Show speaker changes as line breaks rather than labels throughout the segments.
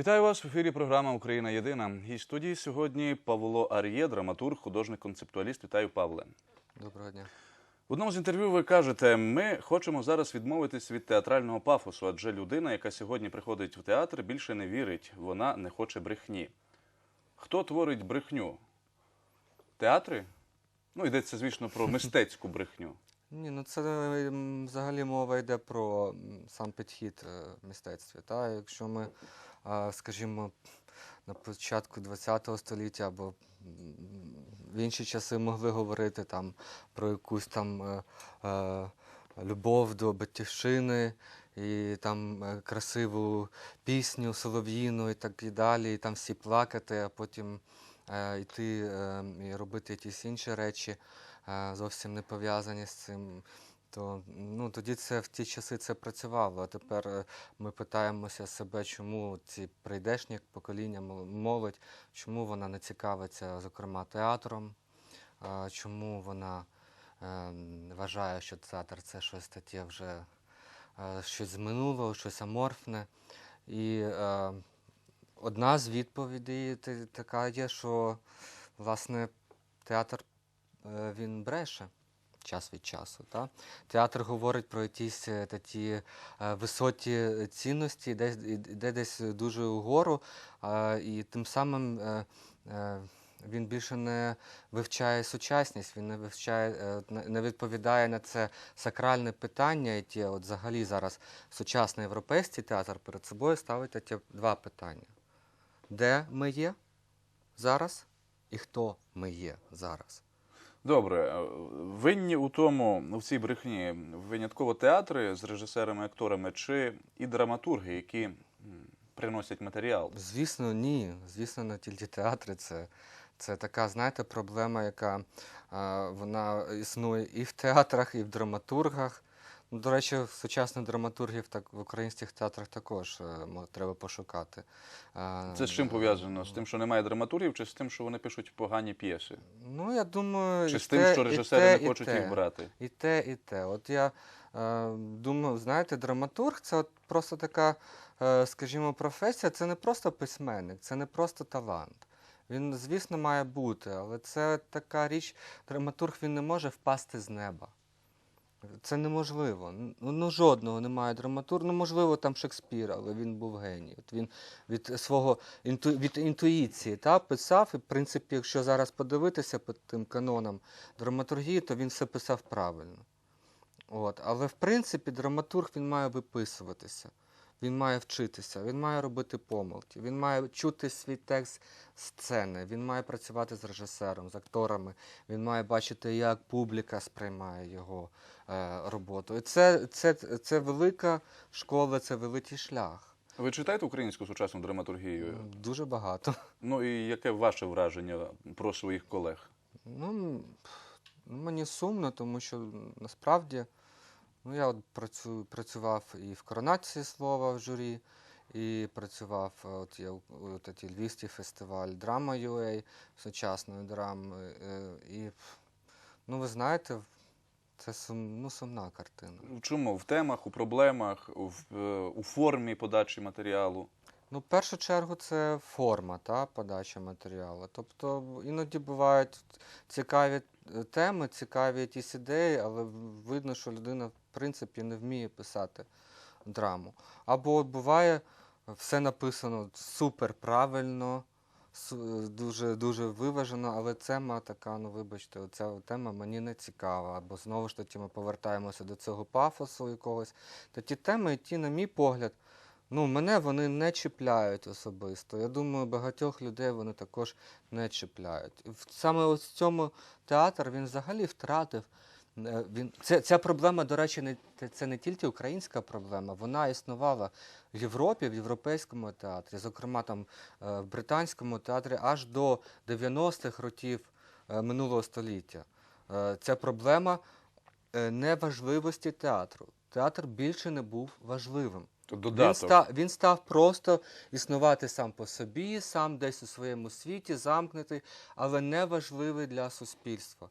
Вітаю вас в ефірі. Програма Україна Єдина. Гість студії сьогодні Павло Ар'є, драматург, художник-концептуаліст. Вітаю, Павле.
Доброго дня.
В одному з інтерв'ю ви кажете, ми хочемо зараз відмовитись від театрального пафосу, адже людина, яка сьогодні приходить в театр, більше не вірить, вона не хоче брехні. Хто творить брехню? Театри? Ну, йдеться, звісно, про мистецьку брехню.
Ні, ну це взагалі мова йде про сам підхід е, в мистецтві. Та? Якщо ми, скажімо, на початку ХХ століття або в інші часи могли говорити там про якусь там е, е, любов до батьківщини і там е, красиву пісню солов'їну і так і далі, і там всі плакати, а потім йти і робити якісь інші речі зовсім не пов'язані з цим. То ну тоді це в ті часи це працювало. А тепер е, ми питаємося себе, чому ці прийдешні покоління молодь, чому вона не цікавиться, зокрема, театром, чому вона е, вважає, що театр це щось таке вже е, щось з минулого, щось аморфне. І одна з відповідей така є, що власне театр він бреше час від часу. Та? Театр говорить про якісь е, такі е, високі цінності, десь йде десь дуже угору, і тим самим е, він більше не вивчає сучасність, він не вивчає, не відповідає на це сакральне питання, яке от взагалі зараз сучасний європейський театр перед собою ставить такі два питання: де ми є зараз і хто ми є зараз?
Добре, е, винні у тому, у цій брехні, винятково театри з режисерами, акторами чи і драматурги, які приносять матеріал.
Звісно, ні. Звісно, не тільки театри. Це, це така, знаєте, проблема, яка вона існує і в театрах, і в драматургах. Ну, до речі, сучасних драматургів так в українських театрах також е, треба пошукати. А,
Це з чим пов'язано? З тим, що немає драматургів, чи з тим, що вони пишуть погані п'єси?
Ну, я думаю,
Чи
і
з тим,
те,
що
і
режисери
те,
не хочуть
те.
їх брати?
І те, і те. От я е, думаю, знаєте, драматург це от просто така, е, скажімо, професія, це не просто письменник, це не просто талант. Він, звісно, має бути, але це така річ, драматург він не може впасти з неба. Це неможливо. Ну, ну жодного немає драматурга. Ну, можливо, там Шекспір, але він був геній. От він від свого інту, від інтуїції та, писав, і, в принципі, якщо зараз подивитися по тим канонам драматургії, то він все писав правильно. От. Але в принципі драматург він має виписуватися, він має вчитися, він має робити помилки, він має чути свій текст сцени, він має працювати з режисером, з акторами, він має бачити, як публіка сприймає його е, роботу. І це, це, це велика школа, це великий шлях.
Ви читаєте українську сучасну драматургію?
Дуже багато.
Ну і яке ваше враження про своїх колег?
Ну, мені сумно, тому що насправді ну, я от працю, працював і в коронації слова в журі, і працював е, от є от львівський фестиваль Драма UA сучасної драми. е, І ну, ви знаєте, це сум, ну, сумна картина.
В чому? В темах, у проблемах, в, е, у формі подачі матеріалу?
Ну, в першу чергу, це форма та, подачі матеріалу. Тобто іноді бувають цікаві теми, цікаві якісь ідеї, але видно, що людина, принципі, не вміє писати драму. Або буває, все написано супер правильно, дуже, дуже виважено, але тема така, ну вибачте, ця тема мені не цікава. Або знову ж таки ми повертаємося до цього пафосу якогось. То ті теми, які, на мій погляд, Ну, мене вони не чіпляють особисто. Я думаю, багатьох людей вони також не чіпляють. В- Саме ось в цьому театр він взагалі втратив. Е, Він, це, ця проблема, до речі, не, це не тільки українська проблема, вона існувала в Європі, в європейському театрі, зокрема там е, в британському театрі аж до 90-х років е, минулого століття. Е, Ця проблема неважливості театру. Театр більше не був важливим.
То
Він став, він став просто існувати сам по собі, сам десь у своєму світі, замкнутий, але не важливий для суспільства.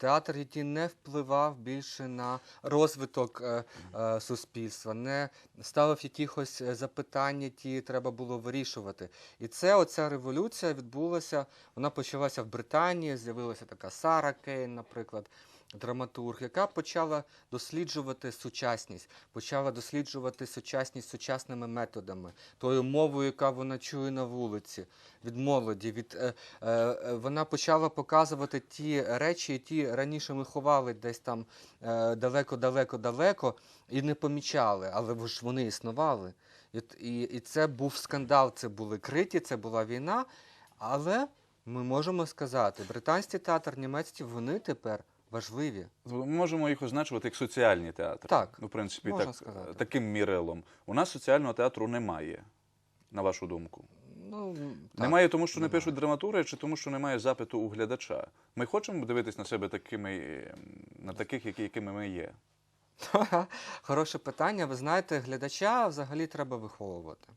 Театр, який не впливав більше на розвиток е, е, суспільства, не ставив якихось е, запитань, які треба було вирішувати. І це оця революція відбулася. Вона почалася в Британії, з'явилася така Сара Кейн, наприклад. Драматург, яка почала досліджувати сучасність, почала досліджувати сучасність сучасними методами, тою мовою, яка вона чує на вулиці, від молоді. Від, е, е, е, вона почала показувати ті речі, які раніше ми ховали десь там е, далеко-далеко-далеко і не помічали, але ж вони існували. І, і, і це був скандал, це були криті, це була війна. Але ми можемо сказати, британський театр, німецький, вони тепер важливі.
Ми можемо їх означувати як соціальні театри.
Так,
Ну, в принципі,
можна
так,
сказати.
таким мірилом. У нас соціального театру немає, на вашу думку.
Ну, так.
немає тому, що не пишуть драматури, чи тому, що немає запиту у глядача. Ми хочемо дивитись на себе такими, ем, на таких, які, якими ми є.
Хороше питання. Ви знаєте, глядача взагалі треба виховувати.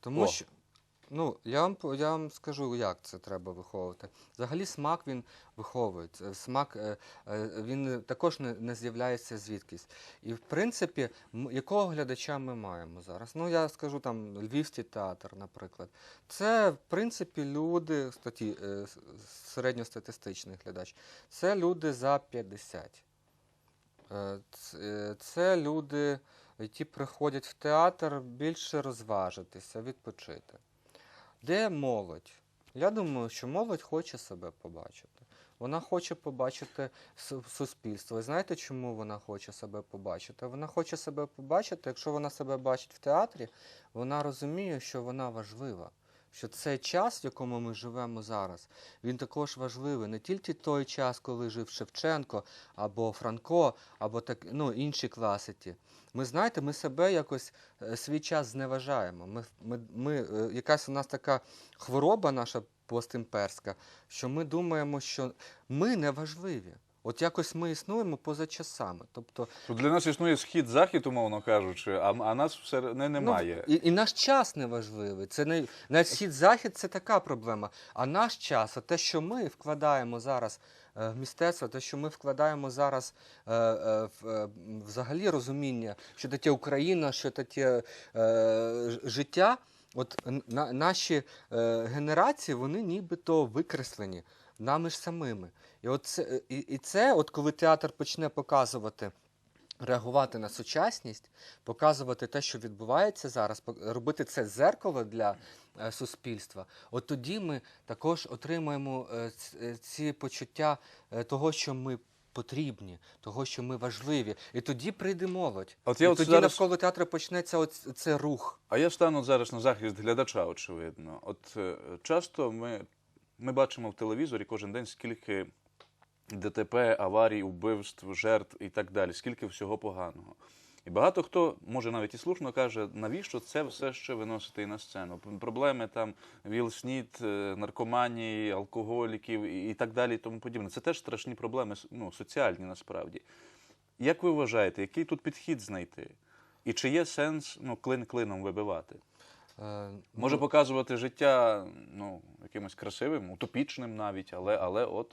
Тому
О.
що, ну, я вам, я вам скажу, як це треба виховувати. Взагалі смак він виховується. Смак е, е, він також не, не з'являється звідкись. І в принципі, якого глядача ми маємо зараз? Ну, я скажу там Львівський театр, наприклад. Це, в принципі, люди, статі, е, середньостатистичний глядач. Це люди за 50. Е, ц- е, Це люди, які приходять в театр більше розважитися, відпочити. Де молодь? Я думаю, що молодь хоче себе побачити. Вона хоче побачити суспільство. І знаєте, чому вона хоче себе побачити? Вона хоче себе побачити, якщо вона себе бачить в театрі, вона розуміє, що вона важлива. Що цей час, в якому ми живемо зараз, він також важливий. Не тільки той час, коли жив Шевченко або Франко, або так, ну, інші класики. Ми знаєте, ми себе якось е, свій час зневажаємо. Ми, ми, ми, е, якась у нас така хвороба наша постімперська, що ми думаємо, що ми не важливі. От якось ми існуємо поза часами. Тобто,
для нас існує схід-захід, умовно кажучи, а, а нас все не, немає.
Ну, і, і наш час не важливий. Це не навіть схід-захід це така проблема. А наш час, а те, що ми вкладаємо зараз е, в мистецтво, те, що ми вкладаємо зараз е, е, в взагалі розуміння, що таке Україна, що таке життя. От на, наші е, генерації, вони нібито викреслені нами ж самими. І, от це, і, і це, от коли театр почне показувати реагувати на сучасність, показувати те, що відбувається зараз, робити це зеркало для е, суспільства. От тоді ми також отримаємо е, е, ці почуття е, того, що ми потрібні, того, що ми важливі. І тоді прийде молодь.
От
І
я от
тоді
зараз-
навколо театру почнеться оць, цей рух.
А я стану зараз на захист глядача, очевидно. От е, часто ми, ми бачимо в телевізорі кожен день, скільки ДТП, аварій, убивств, жертв і так далі, скільки всього поганого. І багато хто, може навіть і слушно каже, навіщо це все ще виносити і на сцену? Проблеми там Віл Снід, е, наркоманії, алкоголіків і так далі, і тому подібне. Це теж страшні проблеми, ну, соціальні насправді. Як ви вважаєте, який тут підхід знайти? І чи є сенс ну, клин клином вибивати?
Е,
Може
ну,
показувати життя ну, якимось красивим, утопічним навіть, але, але от.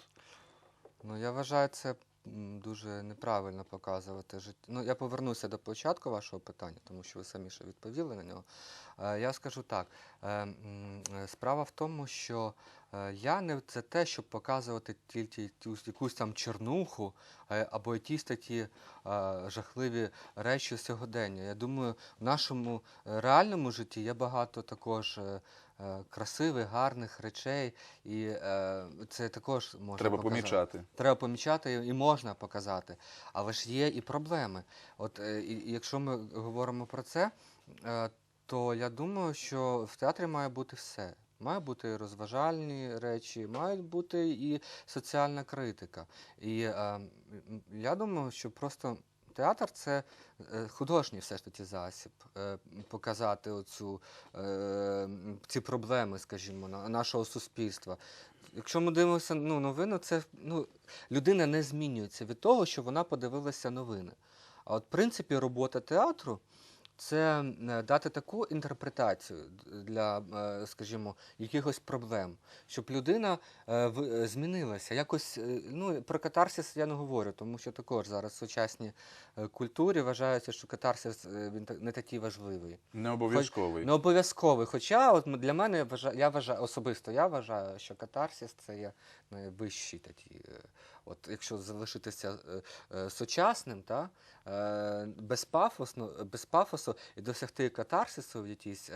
Ну, я вважаю, це дуже неправильно показувати життя. Ну, я повернуся до початку вашого питання, тому що ви самі ще відповіли на нього. Е, я скажу так: е, е, справа в тому, що я не за те, щоб показувати тільки якусь, там чернуху або якісь такі жахливі речі сьогодення. Я думаю, в нашому реальному житті є багато також. Е, Красивих, гарних речей, і е, це також можна
треба
показати.
помічати.
Треба помічати і- можна показати. Але ж є і проблеми. От е, і, якщо ми говоримо про це, то я думаю, що в театрі має бути все. Має бути і розважальні речі, мають бути і соціальна критика. І е, я думаю, що просто театр це е, художній все ж таки засіб е, показати оцю, е, ці проблеми, скажімо, нашого суспільства. Якщо ми дивимося ну, новини, це ну, людина не змінюється від того, що вона подивилася новини. А от, в принципі, робота театру це е, дати таку інтерпретацію для, е, скажімо, якихось проблем, щоб людина е, змінилася. Якось, ну, про катарсис я не говорю, тому що також зараз в сучасній культурі вважається, що катарсис він не такий важливий.
Не обов'язковий.
Не обов'язковий. Хоча от для мене я вважаю, я вважаю, особисто я вважаю, що катарсис це є найвищий такий. е, От якщо залишитися е, е, сучасним, та, без, пафосно, без пафосу і досягти катарсису в якійсь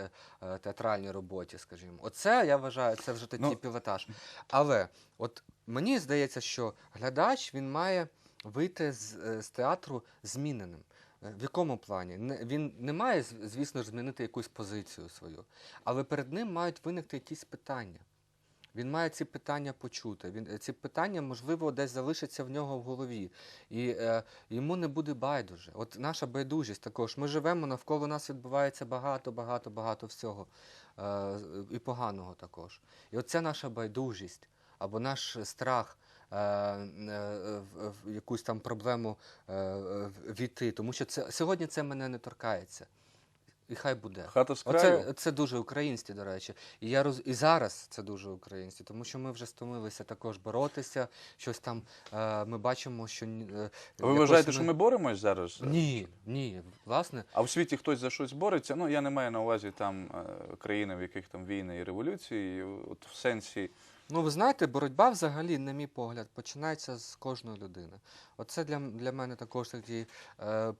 театральній роботі, скажімо, оце я вважаю, це вже такий
Ну,
пілотаж. Але от мені здається, що глядач він має вийти з, з театру зміненим. В якому плані? Він не має, звісно ж, змінити якусь позицію свою, але перед ним мають виникти якісь питання. Він має ці питання почути. Він, е, ці питання, можливо, десь залишаться в нього в голові. І е, йому не буде байдуже. От наша байдужість також. Ми живемо, навколо нас відбувається багато, багато, багато всього. Е, і поганого також. І оця наша байдужість або наш страх. е, е, в- якусь там проблему війти, тому що це сьогодні це мене не торкається. І хай буде.
Хата з краю.
Оце це дуже українське, до речі. І я роз... і зараз це дуже українське, тому що ми вже стомилися також боротися. Щось там е, ми бачимо, що е,
Ви вважаєте, що ми боремось зараз?
ні, ні, власне,
А в світі хтось за щось бореться. Ну я не маю на увазі там е, країни, в яких там війни і революції. От в сенсі
ну ви знаєте, боротьба взагалі, на мій погляд, починається з кожної людини. Оце для, для мене також такий е,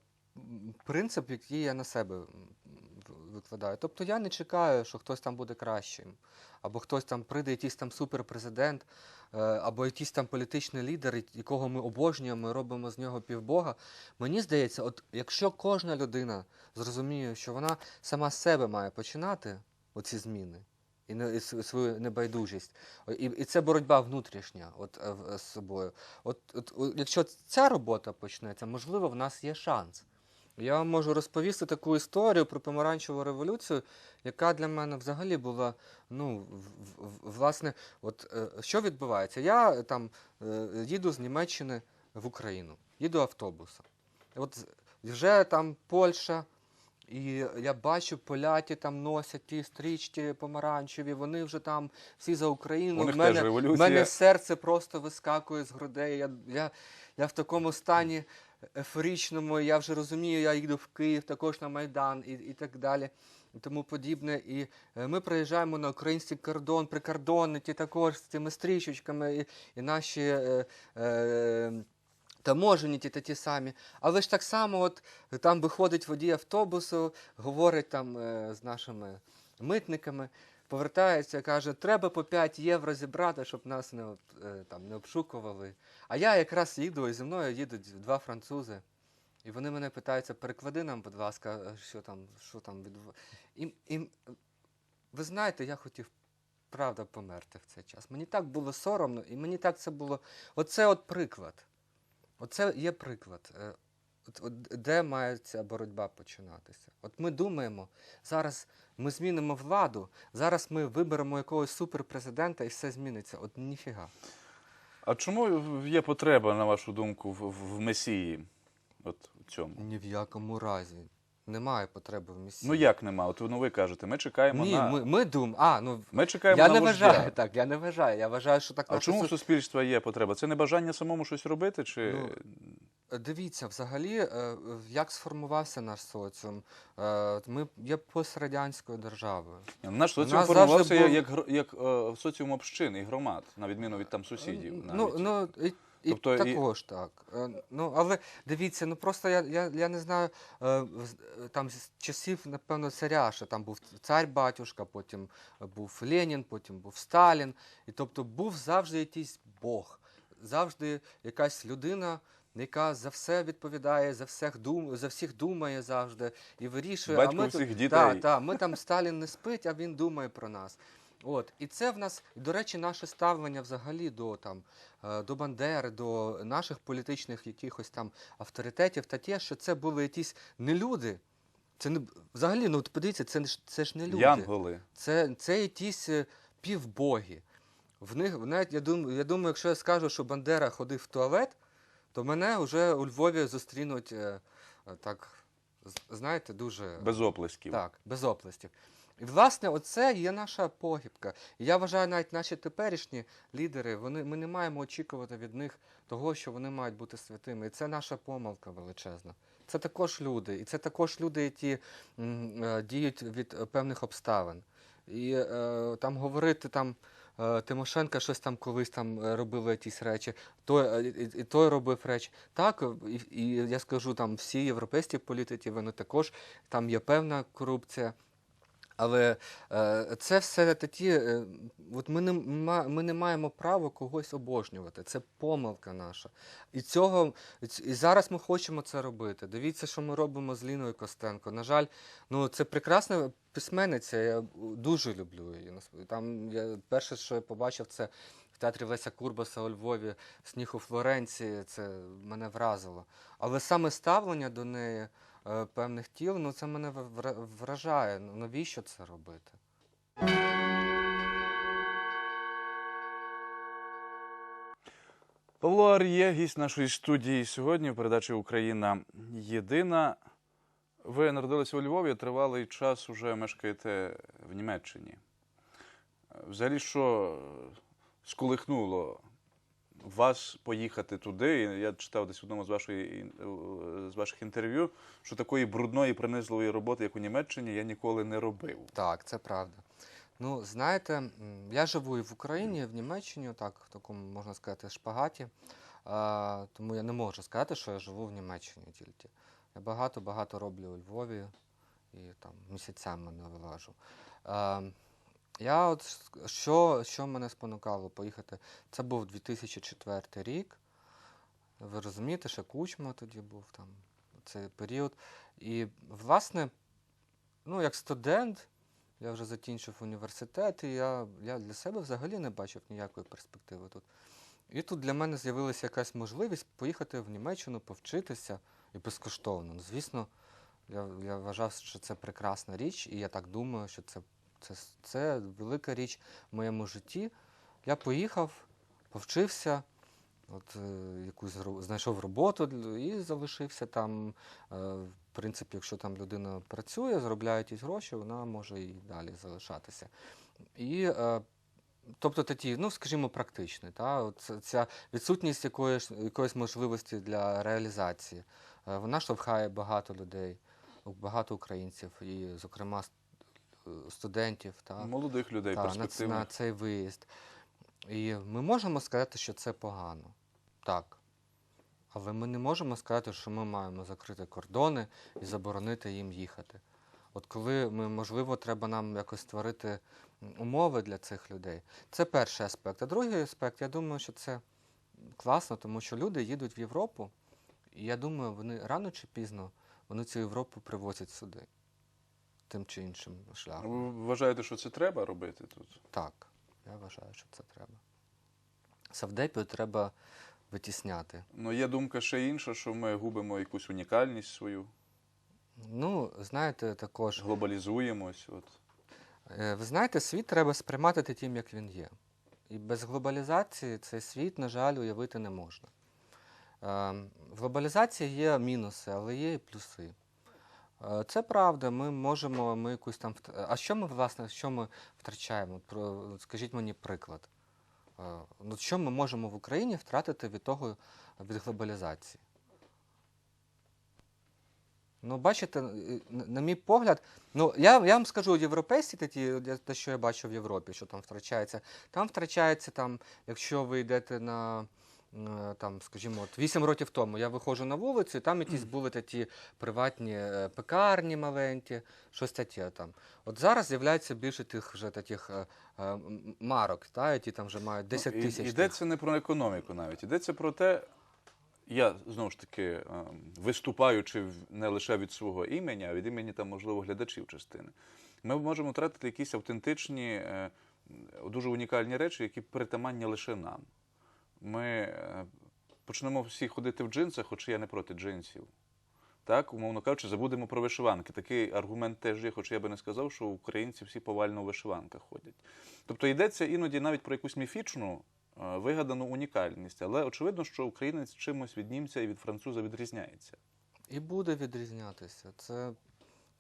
принцип, який я на себе викладаю. Тобто я не чекаю, що хтось там буде кращим, або хтось там прийде, якийсь там суперпрезидент, е, або якийсь там політичний лідер, якого ми обожнюємо, і робимо з нього півбога. Мені здається, от якщо кожна людина зрозуміє, що вона сама з себе має починати оці зміни. І, не, свою небайдужість. І, і це боротьба внутрішня от, е, з собою. От, от, якщо ця робота почнеться, можливо, в нас є шанс. Я вам можу розповісти таку історію про помаранчеву революцію, яка для мене взагалі була, ну, в- в- власне, от е, що відбувається? Я е, там е, їду з Німеччини в Україну, їду автобусом. От вже там Польща, і я бачу, поляки там носять ті стрічки помаранчеві, вони вже там всі за Україну.
у них
В мене,
теж
в
революція.
мене серце просто вискакує з грудей. Я, я, я в такому стані ефорічному, я вже розумію, я їду в Київ, також на Майдан і, і так далі. І тому подібне. І е, ми приїжджаємо на український кордон, прикордонники також з цими стрічечками, і, і наші е, е, таможенники такі самі. Але ж так само, от там виходить водій автобусу, говорить там е, з нашими митниками, повертається, каже, треба по 5 євро зібрати, щоб нас не, е, там, не обшукували. А я якраз їду, і зі мною їдуть два французи. І вони мене питаються, переклади нам, будь ласка, е, що там, що там відбувається. І, ви знаєте, я хотів правда померти в цей час. Мені так було соромно, і мені так це було. Оце от приклад. Оце є приклад. От, от де має ця боротьба починатися? От ми думаємо, зараз ми змінимо владу, зараз ми виберемо якогось суперпрезидента і все зміниться. От ніфіга.
А чому є потреба, на вашу думку, в, в- месії? От в цьому?
Ні в якому разі. Немає потреби в місії.
Ну як нема? От ну, ви кажете, ми чекаємо
Ні,
на.
ми, ми думаємо. А, ну
Ми чекаємо
я
на
не
вождя.
вважаю так, я не вважаю. Я вважаю, що так
А чому в суспільства є потреба? Це не бажання самому щось робити? Чи
Ну, Дивіться, взагалі, е, як сформувався наш соціум. Е, Ми є пострадянською державою.
Наш соціум формувався
був-
як, як е, соціум общин і громад, на відміну від там сусідів.
Ну,
навіть.
ну і, і
Тобто і-
також так. Е, Ну, але дивіться, ну просто я, я, я не знаю, е, е, там з часів, напевно, царя, що там був цар батюшка, потім був Ленін, потім був Сталін. І тобто був завжди якийсь Бог, завжди якась людина. Яка за все відповідає, за всіх дум, за всіх думає завжди і вирішує.
Батько
а ми
всіх
тут,
дітей.
Та, та, ми там Сталін не спить, а він думає про нас. От і це в нас, до речі, наше ставлення взагалі до там е, до Бандери, до наших політичних якихось там авторитетів, та те, що це були якісь не люди. Це не взагалі, ну от подивіться, це це ж не люди.
Янголи.
Це, це якісь е, півбоги. В них навіть я думаю, я думаю, якщо я скажу, що Бандера ходив в туалет, то мене вже у Львові зустрінуть е, е, так з- знаєте, дуже
Без оплесків.
так, без оплесків. І власне, оце є наша погибка. І я вважаю, навіть наші теперішні лідери, вони, ми не маємо очікувати від них того, що вони мають бути святими. І це наша помилка величезна. Це також люди, і це також люди, які м, е, діють від е, певних обставин. І е, там говорити там. Е, Тимошенка щось там колись там робила робили якісь речі, той, е, і той робив речі. Так, і, і я скажу, там всі європейські політики, вони також там є певна корупція. Але е, це все такі. Е, от ми не, ми не маємо права когось обожнювати. Це помилка наша. І цього і зараз ми хочемо це робити. Дивіться, що ми робимо з Ліною Костенко. На жаль, ну це прекрасна письменниця. Я дуже люблю її. Там я перше, що я побачив, це в театрі Леся Курбаса у Львові сніг у Флоренції. Це мене вразило. Але саме ставлення до неї певних тіл, ну це мене вражає. Ну, Навіщо це робити?
Павло Ар'є, гість нашої студії сьогодні в передачі Україна єдина. Ви народилися у Львові, тривалий час уже мешкаєте в Німеччині. Взагалі, що сколихнуло вас поїхати туди? Я читав десь в одному з, вашої, з ваших інтерв'ю, що такої брудної, принизливої роботи, як у Німеччині, я ніколи не робив.
Так, це правда. Ну, знаєте, я живу і в Україні, і в Німеччині, так, в такому, можна сказати, шпагаті. А, тому я не можу сказати, що я живу в Німеччині тільки. Я багато-багато роблю у Львові і там місяцями не вилажу. А, я от що, що мене спонукало поїхати? Це був 2004 рік. Ви розумієте, ще кучма тоді був там цей період. І, власне, ну, як студент, я вже закінчив університет, і я, я для себе взагалі не бачив ніякої перспективи тут. І тут для мене з'явилася якась можливість поїхати в Німеччину, повчитися і безкоштовно. Ну, звісно, я, я вважав, що це прекрасна річ, і я так думаю, що це, це, це велика річ в моєму житті. Я поїхав, повчився, от, е, якусь знайшов роботу і залишився там. Е, в принципі, якщо там людина працює, заробляє якісь гроші, вона може і далі залишатися. І, е, тобто такі, ну, скажімо, практичний, та, ця відсутність якоїсь, якоїсь можливості для реалізації, е, вона штовхає багато людей, багато українців, і, зокрема, студентів. Та,
Молодих людей,
та, на, на цей виїзд. І ми можемо сказати, що це погано. Так. Але ми не можемо сказати, що ми маємо закрити кордони і заборонити їм їхати. От коли ми, можливо, треба нам якось створити умови для цих людей. Це перший аспект. А другий аспект, я думаю, що це класно, тому що люди їдуть в Європу, і я думаю, вони рано чи пізно вони цю Європу привозять сюди. Тим чи іншим шляхом.
Ви вважаєте, що це треба робити тут?
Так, я вважаю, що це треба. Савдепію треба витісняти.
Ну, є думка ще інша, що ми губимо якусь унікальність свою,
Ну, знаєте, також,
глобалізуємось. От.
е, ви знаєте, світ треба сприймати таким, як він є. І без глобалізації цей світ, на жаль, уявити не можна. Е, В глобалізації є мінуси, але є і плюси. Е, Це правда, ми можемо, ми якусь там. А що ми, власне, що ми втрачаємо? Скажіть мені приклад. Е, Ну, що ми можемо в Україні втратити від того, від глобалізації? Ну, бачите, на мій погляд, ну я, я вам скажу, європейські такі, те, що я бачу в Європі, що там втрачається, там втрачається, там, якщо ви йдете на. Е, Там, скажімо, от 8 років тому я виходжу на вулицю, і там якісь були такі приватні е, пекарні маленькі, щось таке там. От зараз з'являється більше тих вже таких е, марок, та, які там вже мають 10
Ну,
тисяч.
Йдеться не про економіку навіть. Йдеться про те, я знову ж таки, виступаючи не лише від свого імені, а від імені там, можливо, глядачів частини. Ми можемо втратити якісь автентичні, дуже унікальні речі, які притаманні лише нам. Ми е, почнемо всі ходити в джинсах, хоча я не проти джинсів. Так, умовно кажучи, забудемо про вишиванки. Такий аргумент теж є, хоча я би не сказав, що українці всі повально у вишиванках ходять. Тобто йдеться іноді навіть про якусь міфічну, е, вигадану унікальність, але очевидно, що українець чимось від німця і від француза відрізняється.
І буде відрізнятися. Це,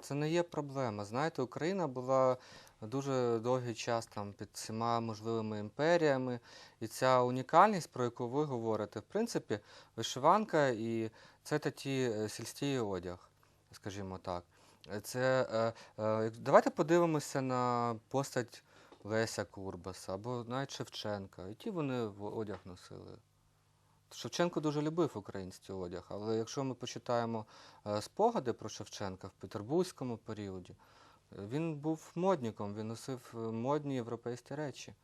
це не є проблема. Знаєте, Україна була дуже довгий час там під всіма можливими імперіями. І ця унікальність, про яку ви говорите, в принципі, вишиванка і це такі е, сільський одяг, скажімо так. Це, е, е, давайте подивимося на постать Леся Курбаса або навіть Шевченка. Які вони в- одяг носили? Шевченко дуже любив український одяг, але якщо ми почитаємо е, спогади про Шевченка в петербурзькому періоді, е, він був модником, він носив е, модні європейські речі.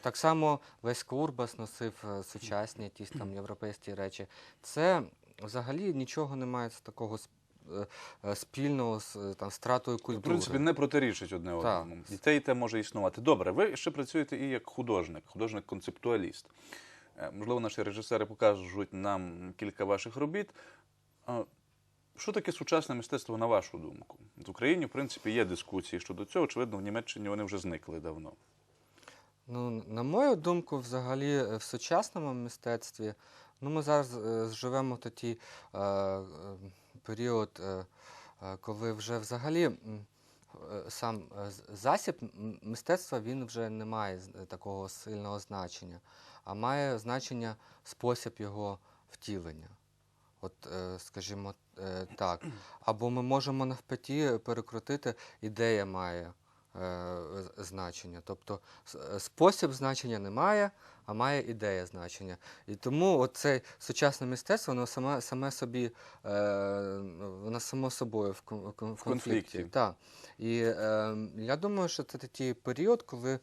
Так само Лесь Курбас носив сучасні якісь там європейські речі. Це взагалі нічого не має такого сп- спільного з там, стратою
В принципі, не протирічить одне одному. І те, і те може існувати. Добре, ви ще працюєте і як художник, художник-концептуаліст. Е, Можливо, наші режисери покажуть нам кілька ваших робіт. Що таке сучасне мистецтво, на вашу думку? В Україні, в принципі, є дискусії щодо цього. Очевидно, в Німеччині вони вже зникли давно.
Ну, на мою думку, взагалі, е, в сучасному мистецтві, ну, ми зараз е, живемо в такий е, період, е, коли вже взагалі сам засіб мистецтва він вже не має такого сильного значення, а має значення спосіб його втілення. От, е, скажімо е, так. Або ми можемо навпаки перекрутити, ідея має значення. Тобто е, спосіб значення не має, а має ідея значення. І тому оце сучасне мистецтво, воно саме, саме собі, е, воно само собою в, кон- в кон- в конфлікті. Так. І е, я думаю, що це такий період, коли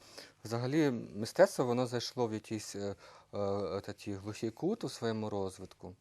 взагалі мистецтво воно зайшло в якийсь е, е, такий глухий кут у своєму розвитку.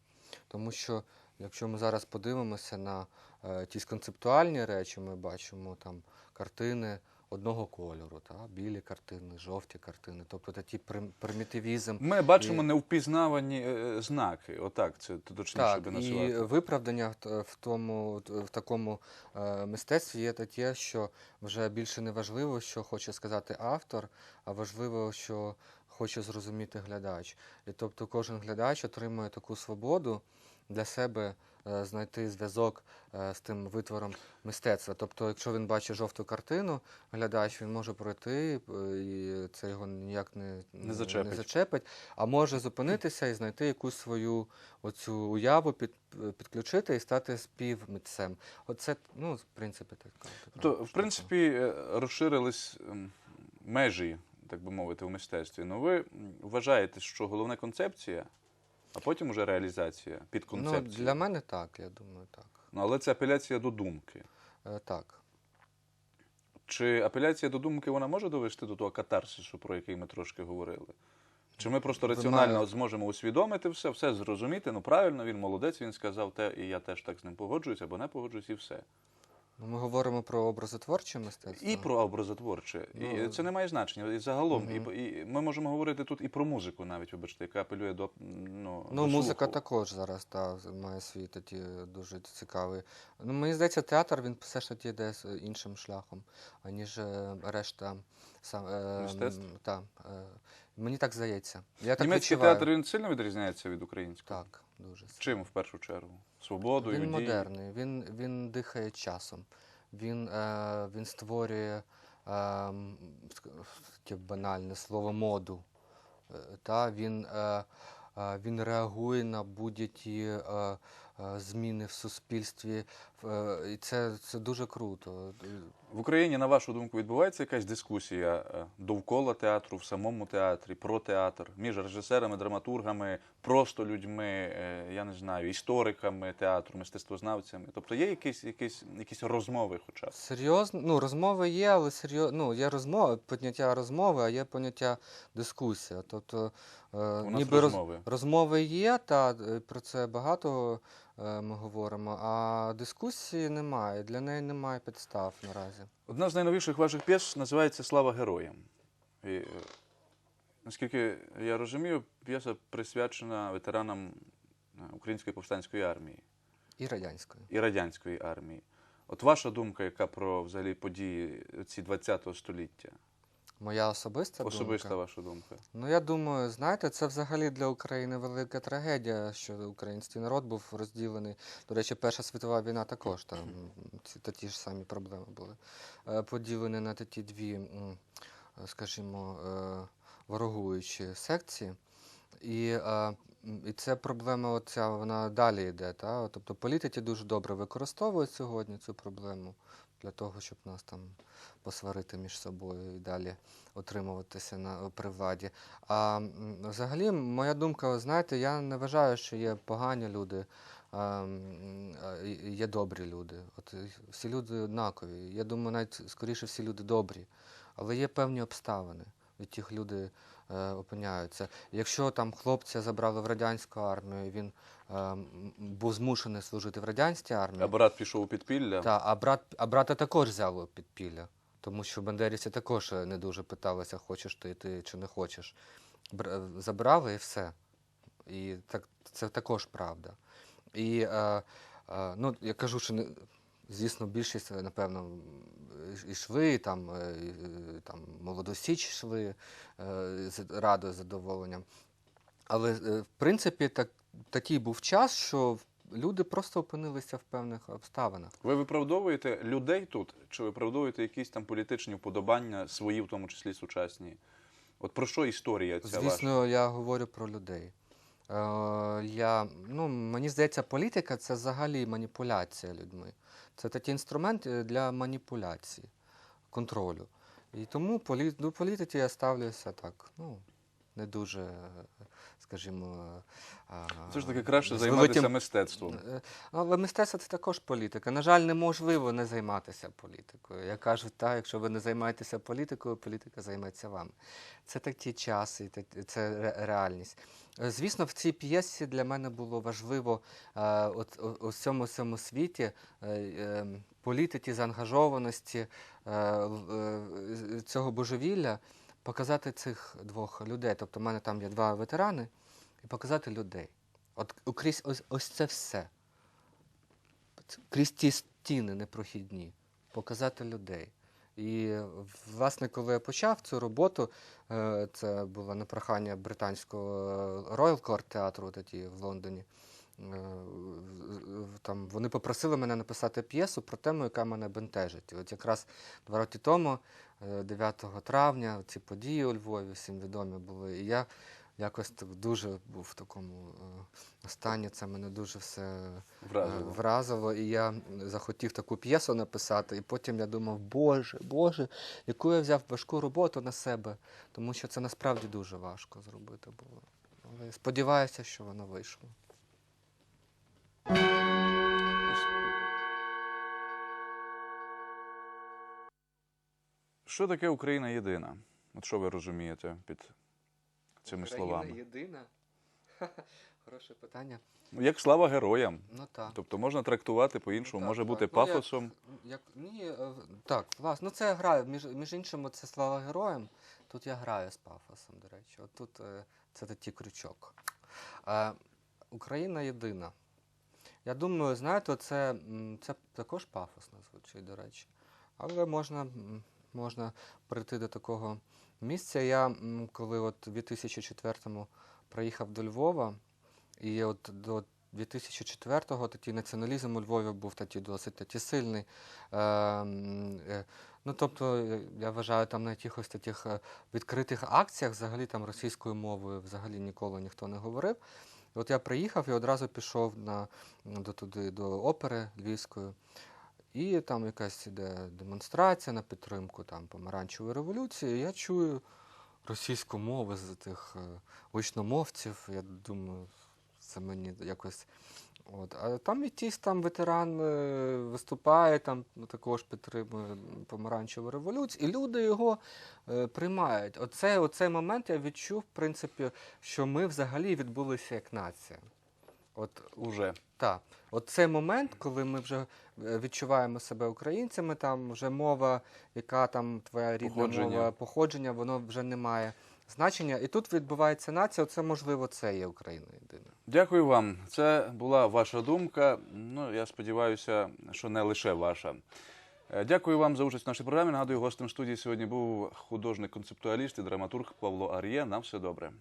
Тому що, якщо ми зараз подивимося на е, якісь концептуальні речі, ми бачимо там картини одного кольору, та? білі картини, жовті картини, тобто такий прим- примітивізм.
Ми бачимо
І-
невпізнавані е, знаки. Отак, це точніше
Так,
би
і виправдання в, тому в такому е, мистецтві є таке, що вже більше не важливо, що хоче сказати автор, а важливо, що хоче зрозуміти глядач. І тобто кожен глядач отримує таку свободу для себе е, знайти зв'язок е, з тим витвором мистецтва. Тобто, якщо він бачить жовту картину, глядач він може пройти, е, і це його ніяк не,
Не зачепить.
не зачепить, а може зупинитися і знайти якусь свою оцю уяву, під, підключити і стати співмитцем. Оце, ну, в принципі, так.
Тобто, в принципі, е, розширились ем, межі, так би мовити, в мистецтві. Ну, ви вважаєте, що головна концепція, а потім уже реалізація під
ну, для мене так, я думаю, так.
Ну, але це апеляція до думки.
Е, так.
Чи апеляція до думки вона може довести до того катарсису, про який ми трошки говорили? Чи ми просто раціонально
має-
зможемо усвідомити все, все зрозуміти? Ну правильно, він молодець, він сказав те, і я теж так з ним погоджуюсь або не погоджуюсь, і все.
Ну, ми говоримо про образотворче мистецтво.
І про образотворче. І
Ну,
це не має значення. І загалом,
Мгм.
і, і ми можемо говорити тут і про музику, навіть, вибачте, яка апелює до ну,
Ну,
до
музика
слуху.
також зараз та, має свій такі дуже цікавий. Ну, мені здається, театр він все ж таки йде іншим шляхом, аніж е, решта сам, е,
Мистецтв?
м, та, е, мені так здається. Я так
Німецький
відчуваю.
театр він сильно відрізняється від українського.
Так, дуже сильно.
Чим в першу чергу? Свободою,
Він модерний, він, він дихає часом. Він, е, він створює е, банальне слово моду. Е, Та, він, е, е, він реагує на будь-які е, зміни в суспільстві. Е, і це, це дуже круто.
В Україні, на вашу думку, відбувається якась дискусія е, довкола театру, в самому театрі, про театр, між режисерами, драматургами, просто людьми, е, я не знаю, істориками театру, мистецтвознавцями. Тобто є якісь, якісь, якісь розмови хоча б.
Серйозно, ну розмови є, але серйозно, ну є розмови, поняття розмови, а є поняття дискусія. Тобто е,
У нас
ніби
розмови.
Розмови є, та е, про це багато е, ми говоримо, а дискусії немає. Для неї немає підстав наразі.
Одна з найновіших ваших п'єс називається Слава героям. І, е, наскільки я розумію, п'єса присвячена ветеранам е, Української повстанської армії.
І радянської.
і радянської армії. От ваша думка, яка про взагалі події ці 20-го століття?
Моя особиста
Особиста
думка.
ваша думка.
Ну, я думаю, знаєте, це взагалі для України велика трагедія, що український народ був розділений. До речі, Перша світова війна також там ці та ті ж самі проблеми були. Е, Поділені на такі дві, е, скажімо, е, ворогуючі секції. І, і ця проблема, оця, вона далі йде. Та? Тобто політики дуже добре використовують сьогодні цю проблему для того, щоб нас там посварити між собою і далі отримуватися на, при владі. А взагалі, моя думка, знаєте, я не вважаю, що є погані люди, є добрі люди. От всі люди однакові. Я думаю, навіть скоріше всі люди добрі. Але є певні обставини, від тих люди е, опиняються. Якщо там хлопця забрали в радянську армію, він е, був змушений служити в радянській армії.
А брат пішов у підпілля.
Та, а, брат, а брата також взяло під пілля, тому що бандерівці також е, не дуже питалися, хочеш ти йти чи не хочеш. Е, Забрали і все. І так, це також правда. І е, е, ну, я кажу, що не, звісно, більшість, е, напевно, м, і- там, е, і, е, там молодосіч йшли е, з радою, з задоволенням. Але, е, в принципі, так, такий був час, що люди просто опинилися в певних обставинах.
Ви виправдовуєте людей тут, чи виправдовуєте якісь там політичні вподобання, свої, в тому числі сучасні? От про що історія ця ваша?
Звісно, я говорю про людей. Е, я, ну, мені здається, політика це взагалі маніпуляція людьми. Це такий інструмент е, для маніпуляції, контролю. І тому полі, до політики я ставлюся так, ну, не дуже, е, скажімо.
Це ж таки краще займатися мистецтвом.
Е, Але мистецтво це також політика. На жаль, неможливо не займатися політикою. Я кажу, так, якщо ви не займаєтеся політикою, політика займеться вами. Це такі часи, це реальність. Е, Звісно, в цій п'єсі для мене було важливо е, от, у, всьому цьому світі політики, заангажованості цього божевілля показати цих двох людей. Тобто, в мене там є два ветерани, і показати людей. От крізь ось, ось це все. Крізь ті стіни непрохідні. Показати людей. І, власне, коли я почав цю роботу, е, це було на прохання британського Royal Court театру тоді в Лондоні. е, Там вони попросили мене написати п'єсу про тему, яка мене бентежить. От якраз два роки тому, е, 9 травня, ці події у Львові всім відомі були. І я якось так дуже був в такому е, стані. Це мене дуже все е,
Вразило.
вразило. І я захотів таку п'єсу написати. І потім я думав, Боже, Боже, яку я взяв важку роботу на себе, тому що це насправді дуже важко зробити було. Але сподіваюся, що воно вийшло.
Що таке Україна єдина? От що ви розумієте під цими словами?
єдина. Хороше питання.
Ну, Як слава героям.
Ну так.
Тобто можна трактувати по-іншому,
Ну,
може
так.
бути
Ну,
пафосом.
Як, ні, е, так, власне, ну це я граю. Між, між іншим, це слава героям. Тут я граю з пафосом, до речі. От тут е, це такий крючок. Е, Україна єдина. Я думаю, знаєте, це, це також пафосно звучить, до речі. Але можна, можна прийти до такого місця. Я коли от у 2004-му приїхав до Львова, і от до 2004-го такий націоналізм у Львові був такий досить такий сильний. Е, е, ну, тобто, е, я вважаю, там на якихось таких е, відкритих акціях взагалі там російською мовою взагалі ніколи ніхто не говорив. І от я приїхав і одразу пішов на, до, туди, до опери Львівської. І там якась іде демонстрація на підтримку там, помаранчевої революції. Я чую російську мову з тих е, гучномовців. Я думаю, це мені якось. От. А там якийсь там ветеран е, виступає, там також підтримує помаранчеву революцію, і люди його е, приймають. Оце, оцей момент я відчув, в принципі, що ми взагалі відбулися як нація. От
Уже.
так, от цей момент, коли ми вже відчуваємо себе українцями, там вже мова, яка там твоя рідна
Походження.
мова, походження, воно вже не має значення. І тут відбувається нація. Оце можливо, це є Україна єдина.
Дякую вам. Це була ваша думка. Ну, я сподіваюся, що не лише ваша. Е, Дякую вам за участь в нашій програмі. Нагадую, гостем студії сьогодні був художник-концептуаліст і драматург Павло Ар'є. На все добре.